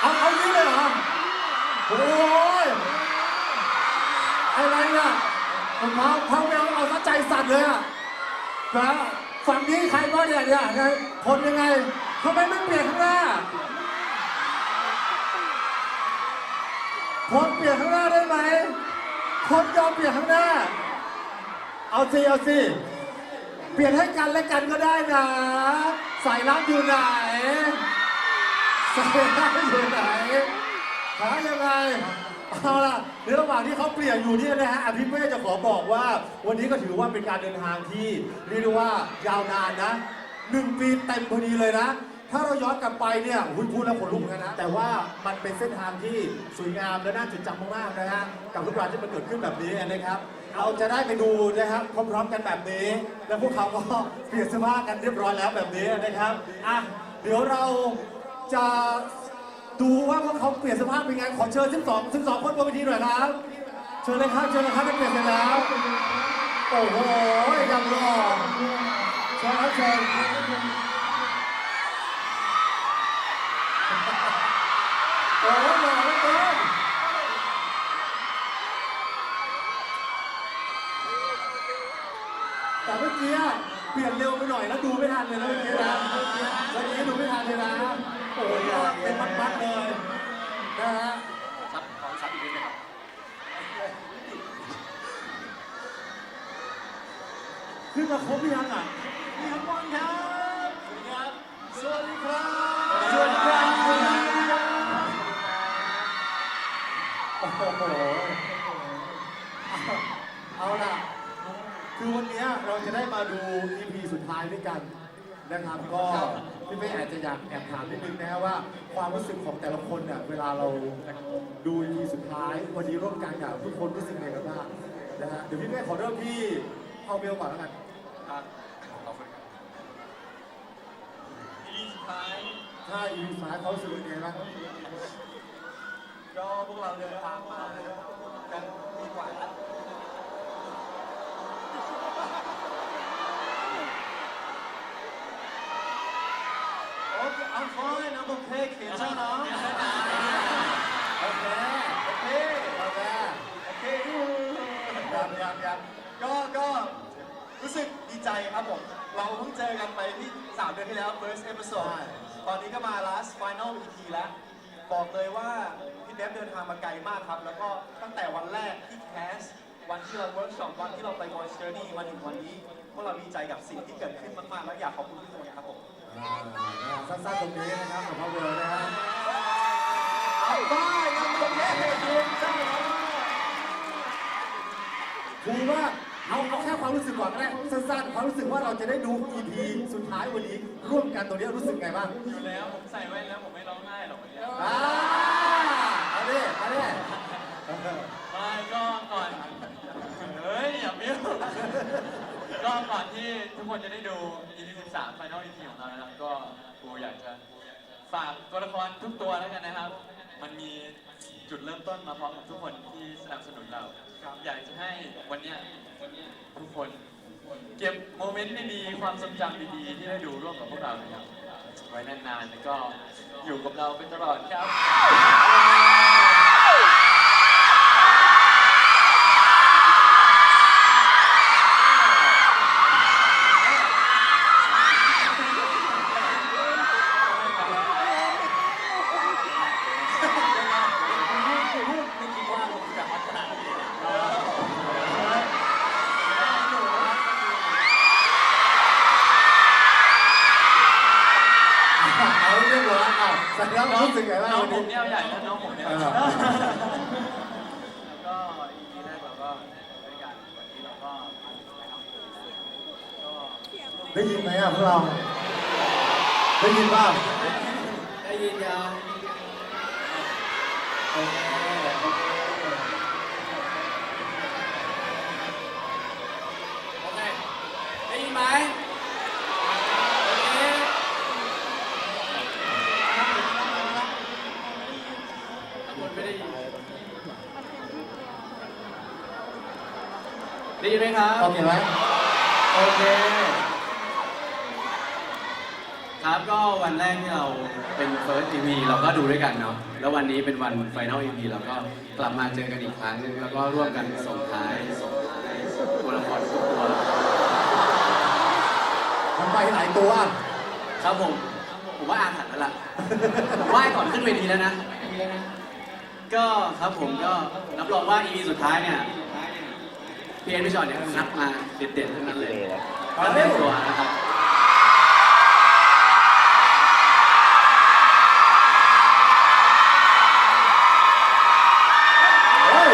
เอาเอานี้เลยเหรอโอ้ยอะไรอะผมพาพาแมวเอาซะใจสั่นเลยอะนะฝั่งนี้ใครบ้างเนี่ยเนี่ยคนยังไงทำไมไม่เปลี่ยนข้างหน้าคนเปลี่ยนข้างหน้าได้ไหมคนยอมเปลี่ยนข้างหน้า เอาสิเอาสิเปลี่ยนให้กันและกันก็ได้นะ สายลับอยู่ไหน สายลับอยู่ไหนหายังไงเอาล่ะในระหว่างที่เขาเปลี่ยนอยู่เนี่ยนะฮะอภิเวศจะขอบอกว่า วันนี้ก็ถือว่าเป็นการเดินทางที่เรียกได้ว่ายาวนานนะหนึ่งปีเต็มพอดีเลยนะ ถ้าเราย้อนกลับไปเนี่ยอุ๊ยพูดแล้วขนลุกเหมือนกันนะ แต่ว่ามันเป็นเส้นทางที่สวยงามและน่าจดจำมากๆนะฮะ กับทุกรายที่มันเกิดขึ้นแบบนี้นะครับ เราจะได้ไปดูนะครับพร้อมๆกันแบบนี้ และพวกเขาก็เปลี่ยนเสื้อผ้ากันเรียบร้อยแล้วแบบนี้นะครับ อะ เดี๋ยวเรา จะดูว่าพวกเขาเปลี่ยนสื้อผ้าเป็นไง ขอเชิญ12 12คนบนเวทีหน่อยครับ เชิญเลยครับ เชิญเลยครับได้เปลี่ยนเสร็จแล้ว โอ้โหยังรอเชิญครับเชิญโอ้ยหล่อเหลือเกินแต่เมื่อกี้เปลี่ยนเร็วไปหน่อยแล้วดูไม่ทันเลยนะเมื่อกี้นะเมื่อกี้ดูไม่ทันเลยนะโอ้ยเป็นมัดๆเลยนะฮะซับขอซับอีกนิดนึงครับขึ้นมาครบหรือยังอะมีทั้งวันครับ สวัสดีครับ สวัสดีครับโอ้โห เอาล่ะ คือวันนี้เราจะได้มาดู EP สุดท้ายด้วยกันนะครับก็ พี่เป้อาจจะอยากแอบถามนิดนึงนะครับว่าความรู้สึกของแต่ละคนเนี่ยเวลาเราดู EP สุดท้ายวันนี้ร่วมกันกับทุกคนรู้สึกยังไงกันบ้างนะฮะเดี๋ยวพี่เป้ขอเริ่มที่เอาเบลก่อนแล้วกันครับขอบคุณครับทีสุดท้ายถ้า EP สุดท้ายเขารู้สึกยังไงบ้างก็พวกเราเดินทางมากันดีกว่า โอเค I'm fine I'm okay เขียนใช่ไหมโอเคโอเคโอเคโอเคยังยังยังก็ก็รู้สึกดีใจครับผม เราเพิ่งเจอกันไปที่ 3 เดือนที่แล้ว first episode ตอนนี้ก็มา last final EP แล้ว บอกเลยว่าพี่เดฟเดินทางมาไกลมากครับ แล้วก็ตั้งแต่วันแรกที่แคส วันที่เราเวิร์กช็อปวันที่เราไป voice journey มาถึงวันนี้พวกเราดีใจกับสิ่งที่เกิดขึ้นมากๆ แล้วอยากขอบคุณทุกคนครับผมอ่า สั้นๆตรงนี้นะครับของพ่อเบลนะฮะเอาบ้ายังโอเคจริงใช่ครับคือว่าเอาเอาแค่ความรู้สึกก่อนก็ได้สั้นๆความรู้สึกว่าเราจะได้ดู EP สุดท้ายวันนี้ ร่วมกันตรงนี้รู้สึกไงบ้างอยู่แล้วผมใส่แว่นแล้วผมไม่ร้องไห้หรอกวันนี้อ่าเอาดิเอาดิไม่ก็ก่อนเฮ้ยอย่าบิ้ว ก็ก่อนที่ทุกคนจะได้ดู EP 13 Final EP ของเรานะครับ ก็กูอยากจะฝากตัวละครทุกตัวแล้วกันนะครับ มันมีจุดเริ่มต้นมาพร้อมกับทุกคนที่สนับสนุนเรา อยากจะให้วันเนี้ยทุกคนเก็บโมเมนต์ดีๆความทรงจำดีๆ ที่ได้ดูร่วมกับพวกเรานะครับไว้นานๆแล้วก็อยู่กับเราไปตลอดครับ ได้ยินไหมอะพวกเรา ได้ยินบ้างได้ยินยังโอเคโอเคได้ยินไหมได้ยินได้ยินไหมครับ โอเคไหมโอเค ก็วันแรกที่เราเป็น first EP เราก็ดูด้วยกันเนาะ แล้ววันนี้เป็นวัน final EP เราก็กลับมาเจอกันอีกครั้งหนึงแล้วก็ร่วมกันส่งท้ายส่งท้ายตัวละครทุกตัวมันไปหลายตัวครับผม ผมว่าอาถรรพ์แล้วล่ะไหว้ก่อนขึ้นเวทีแล้วนะ ก็ครับผมก็รับรองว่า EP สุดท้ายเนี่ยพี่เอ็นพี่ชอตเนี่ยคัดมาเด็ดๆทั้งนั้นเลยแล้วเป็นตัวนะครับ เฮ้ย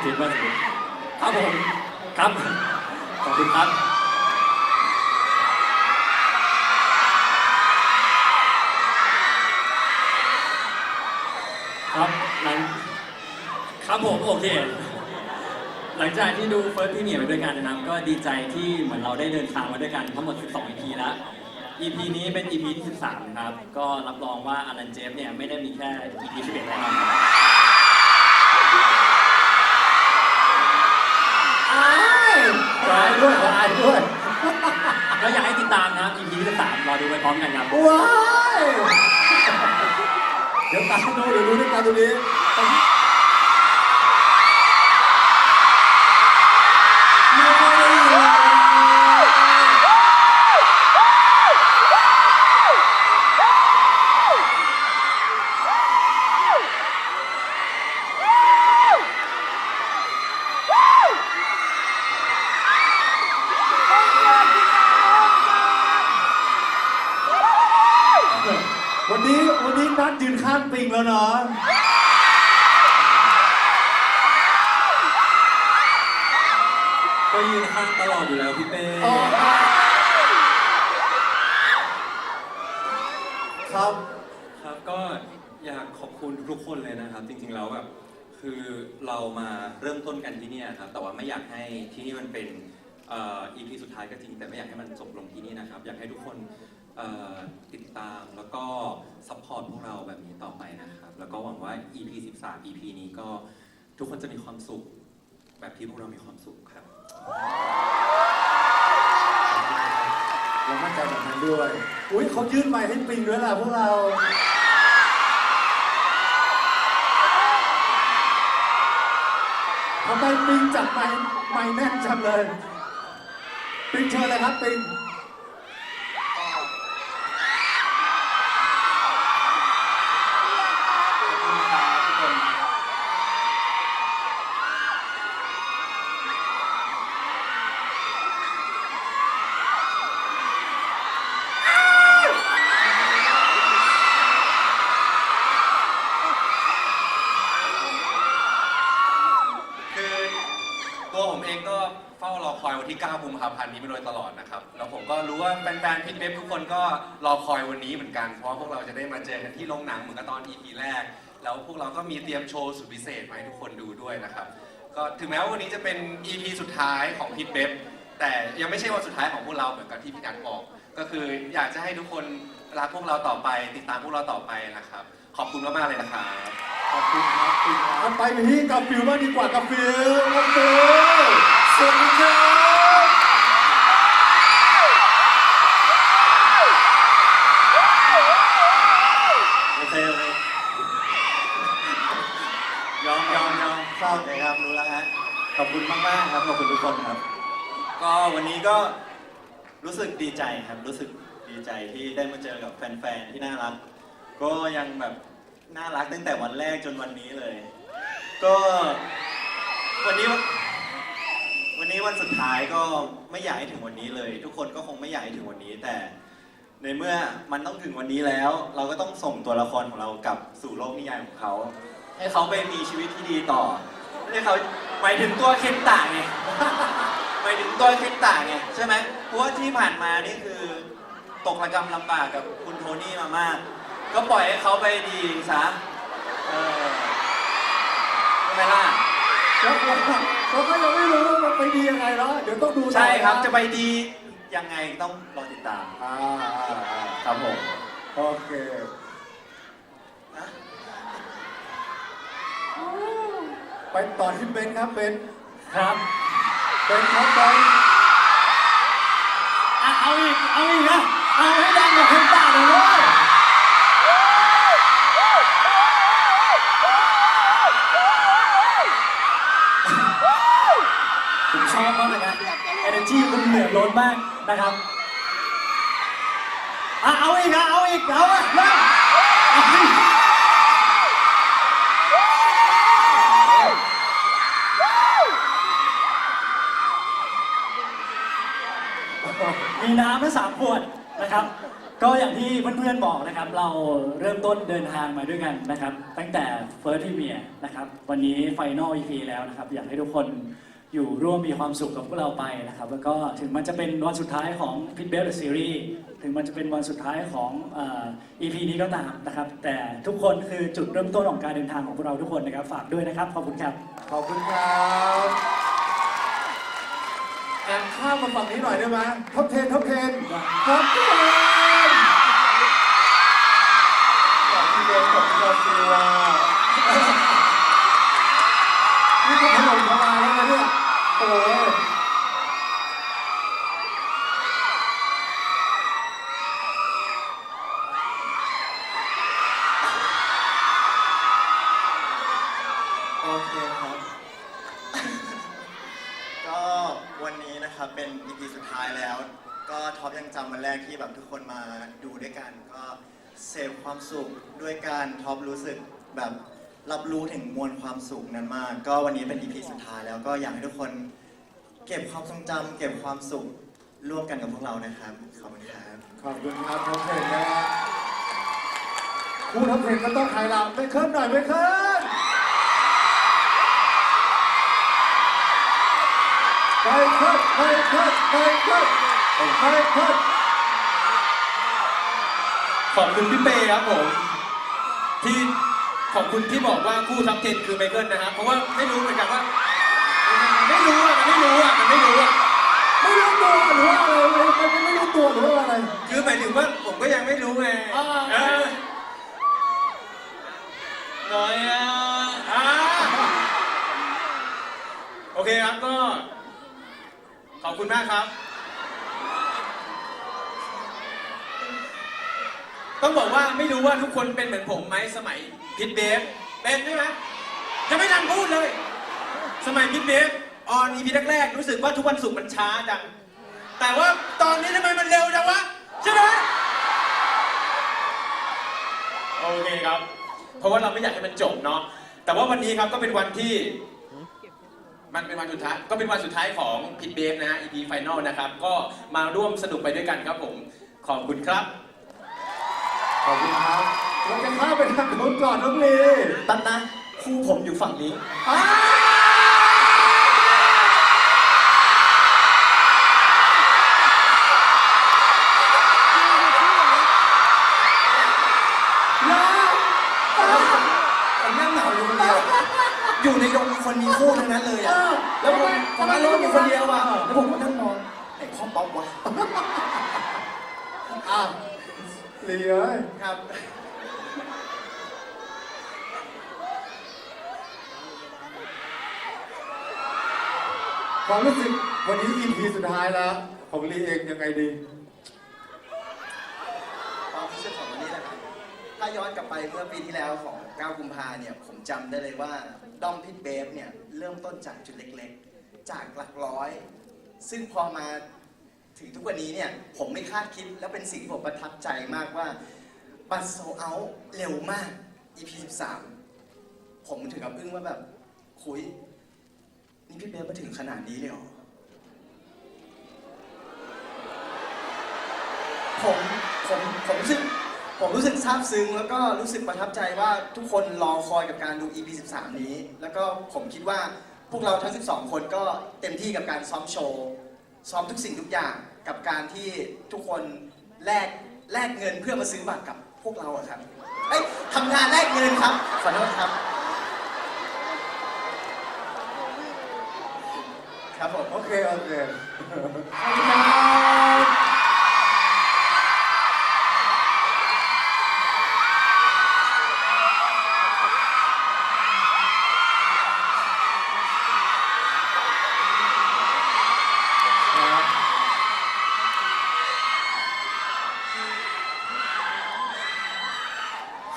ออกว่าสิทิศว่าสิทิศครับผมครับขอบคุณครับครับหลังครับผมโอเค หลังจากที่ดูเฟิร์สพีเมียร์ไปด้วยกันนะครับก็ดีใจที่เหมือนเราได้เดินทางมาด้วยกันทั้งหมด 12 EP แล้ว EP นี้เป็น EP ที่ 13 ครับ ก็รับรองว่าอลันเจฟเนี่ยไม่ได้มีแค่ EP 11แน่นอน ติดตามนะครับ EP ที่13รอดูไปพร้อมกันครับ ว้ายเดี๋ยวตามดูเดี๋ยวดูด้วยกันตรงนี้ แล้วเนาะก็ยืนข้างตลอดอยู่แล้วพี่เป้ครับครับก็อยากขอบคุณทุกๆคนเลยนะครับ จริงๆแล้วแบบคือเรามาเริ่มต้นกันที่เนี่ยครับแต่ว่าไม่อยากให้ที่นี่มันเป็นเอ่อ EP สุดท้ายก็จริงแต่ไม่อยากให้มันจบลงที่นี่นะครับ อยากให้ทุกคนเอ่อ ติดตามแล้วก็ซัพพอร์ตพวกเราแบบนี้ต่อไปนะครับ แล้วก็หวังว่า EP 13 EP นี้ก็ทุกคนจะมีความสุข แบบที่พวกเรามีความสุขครับเรามั่นใจแบบนั้นด้วย อุ้ยเขายื่นไมค์ให้ปิงด้วยล่ะพวกเรา ทำไมปิงจับไมค์ไมค์แน่นจังเลย ปิงเชิญเลยครับปิง องก็เฝ้ารอคอยวันที่ 9 กุมภาพันธ์นี้มาโดยตลอดนะครับ แล้วผมก็รู้ว่าแฟนๆพิทเว็ทุกคนก็รอคอยวันนี้เหมือนกัน เพราะพวกเราจะได้มาเจอกันที่โรงหนังเหมือนกับตอน EP แรก แล้วพวกเราก็มีเตรียมโชว์สุดพิเศษมาให้ทุกคนดูด้วยนะครับ ก็ถึงแม้ว่าวันนี้จะเป็น EP สุดท้ายของพิทเว็แต่ยังไม่ใช่วันสุดท้ายของพวกเราเหมือนกับที่พี่นัทบอก ก็คืออยากจะให้ทุกคนรักพวกเราต่อไป ติดตามพวกเราต่อไปนะครับ ขอบคุณมากๆเลยนะครับ ขอบคุณ ไปที่กับฟิวมากดีกว่ากับฟิวกับฟิวสวัสดีครับโอเคโอเคยอมยอมยอมเศร้าเลยครับรู้แล้วฮะขอบคุณมากมากๆครับขอบคุณทุกคนครับ ก็วันนี้ก็รู้สึกดีใจครับรู้สึกดีใจที่ได้มาเจอกับแฟนๆที่น่ารัก ก็ยังแบบ น่ารักตั้งแต่วันแรกจนวันนี้เลย ก็ วันนี้ วันนี้วันสุดท้ายก็ไม่อยากให้ถึงวันนี้เลย ทุกคนก็คงไม่อยากให้ถึงวันนี้ แต่ในเมื่อมันต้องถึงวันนี้แล้ว เราก็ต้องส่งตัวละครของเรากลับสู่โลกนิยายของเขา ให้เขาไปมีชีวิตที่ดีต่อให้เขาหมายถึงตัวเคนตะไงหมายถึงตัวเคนตะไงใช่ไหมเพราะว่าที่ผ่านมานี่คือ ตกระกำลำบากกับคุณโทนี่มามาก ก็ปล่อยให้เขาไปดีซะเออใช่ไหมล่ะ แล้วก็เราก็ยังไม่รู้ว่ามันไปดียังไงเนาะเดี๋ยวต้องดูต่อใช่ครับ จะไปดียังไงต้องรอติดตาม อ่าครับผมโอเค ไปต่อที่เบนซ์ครับเบนซ์ครับเบนซ์ครับเบนซ์อะเอาอีก เอาอีกนะ เอาให้ดังกับคนป่าเลยเว้ย มันเหลือล้นมากนะครับอะเอาอีกนะเอาอีกเอาอะเอาอีกมีน้ำทั้งสามขวดนะครับ ก็อย่างที่เพื่อนๆบอกนะครับ เราเริ่มต้นเดินทางมาด้วยกันนะครับ ตั้งแต่ First Premier นะครับ วันนี้ Final EP แล้วนะครับ อยากให้ทุกคน อยู่ร่วมมีความสุขกับพวกเราไปนะครับ แล้วก็ถึงมันจะเป็นวันสุดท้ายของ Pit b e l The Series ถึงมันจะเป็นวันสุดท้ายของอ่อ EP นี้ก็ตามนะครับ แต่ทุกคนคือจุดเริ่มต้นของการเดินทางของพวกเราทุกคนนะครับ ฝากด้วยนะครับ ขอบคุณครับ ขอบคุณครับแอบข้ามมาฝั่งนี้หน่อยได้ไหมท็อปเทนท็อปเทนท็อปเทนของพี่เบนซ์กับพี่กอซิลา ก็ถล่มทลายแล้วนะเนี่ยโอ้ยโอเคครับ ก็วันนี้นะครับเป็น EP สุดท้ายแล้ว ก็ท็อปยังจำวันแรกที่แบบทุกคนมาดูด้วยกัน ก็เสพความสุขด้วยการท็อปรู้สึกแบบ รับรู้ถึงมวลความสุขนั้นมาก ก็วันนี้เป็น EP สุดท้ายแล้วก็อยากให้ทุกคนเก็บความทรงจำเก็บความสุขร่วมกันกับพวกเรานะครับขอบคุณครับขอบคุณครับท็อปเทนนะฮะคู่ท็อปเทนก็ต้องใครเราไม่เคิร์นหน่อยไม่เคิร์นไม่เคิร์นไม่เคิร์นไม่เคิร์นไม่เคิร์นขอบคุณพี่เป้ครับผม ที่ ขอบคุณที่บอกว่าคู่ทัพเทนคือไมเคิลนะครับ เพราะว่าไม่รู้เหมือนกันว่า ไม่รู้อะมันไม่รู้อะมันไม่รู้อะไม่รู้ตัวหรือว่าอะไรไม่ไม่รู้ตัวหรือว่าอะไรคือหมายถึงว่าผมก็ยังไม่รู้ไงอ่าเออน้อยอะอ่าโอเคครับก็ ขอบคุณมากครับ ต้องบอกว่าไม่รู้ว่าทุกคนเป็นเหมือนผมไหมสมัย พิทเบฟเป็นใช่ไหมยังไม่ทันพูดเลย สมัยพิทเบฟออนอีพีแรกๆรู้สึกว่าทุกวันศุกร์มันช้าจัง แต่ว่าตอนนี้ทำไมมันเร็วจังวะใช่ไหมโอเคครับ เพราะว่าเราไม่อยากให้มันจบเนาะแต่ว่าวันนี้ครับก็เป็นวันที่ มันเป็นวันสุดท้ายก็เป็นวันสุดท้ายของพิทเบฟนะฮะ EP Final นะครับ ก็มาร่วมสนุกไปด้วยกันครับผม ขอบคุณครับ ขอบคุณครับ เราจะข้ามไปทางนู้นก่อนน้องลีตัดนะคู่ผมอยู่ฝั่งนี้ อ้าวอย่าผมนั่งเหงาอยู่คนเดียว อยู่ในดงคนมีคู่ทั้งนั้นเลยอะแล้วผมผมนั่งรถอยู่คนเดียวอะแล้วผมก็นั่งมองไอ้ข้อป๊อปวะ อ้าวลีเอ้ย ครับ ความรู้สึกวันนี้ EP สุดท้ายแล้ว ของลีเองยังไงดี ความรู้สึกของวันนี้นะครับ ถ้าย้อนกลับไปเมื่อปีที่แล้วของ 9 กุมภาเนี่ย ผมจำได้เลยว่าด้อมพิทเบฟเนี่ย เริ่มต้นจากจุดเล็กๆ จากหลักร้อย ซึ่งพอมาถึงทุกวันนี้เนี่ย ผมไม่คาดคิดและเป็นสิ่งที่ผมประทับใจมากว่าบัตโซเอาเร็วมาก EP 13 ผมถึงกับอึ้งว่าแบบคุย นี่พี่เบฟมาถึงขนาดนี้เลยเหรอ ผมผมผมรู้สึกผมรู้สึกซาบซึ้งแล้วก็รู้สึกประทับใจว่าทุกคนรอคอยกับการดู EP 13 นี้ แล้วก็ผมคิดว่าพวกเราทั้ง 12 คนก็เต็มที่กับการซ้อมโชว์ ซ้อมทุกสิ่งทุกอย่างกับการที่ทุกคนแลกแลกเงินเพื่อมาซื้อบัตรกับพวกเราอะครับเอ้ยทำงานแลกเงินครับ ขอโทษครับ ครับผมโอเคโอเคขอบคุณครับ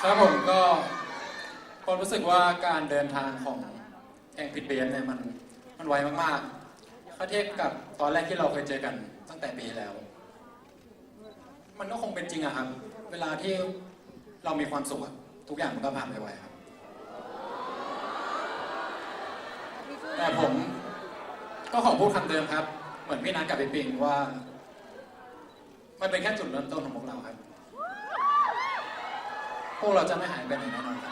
ครับผมก็ผมรู้สึกว่าการเดินทางของแองพิดเบียนเนี่ยมันมันไวมากๆ ถ้าเทียบกับตอนแรกที่เราเคยเจอกันตั้งแต่ปีแล้ว มันก็คงเป็นจริงอะครับ เวลาที่เรามีความสุขอะทุกอย่างมันก็ผ่านไปไวครับ แต่ผมก็ขอพูดคำเดิมครับ เหมือนพี่นัทกับพี่ปิงว่า มันเป็นแค่จุดเริ่มต้นของพวกเราครับ พวกเราจะไม่หายไปไหนแน่นอนครับ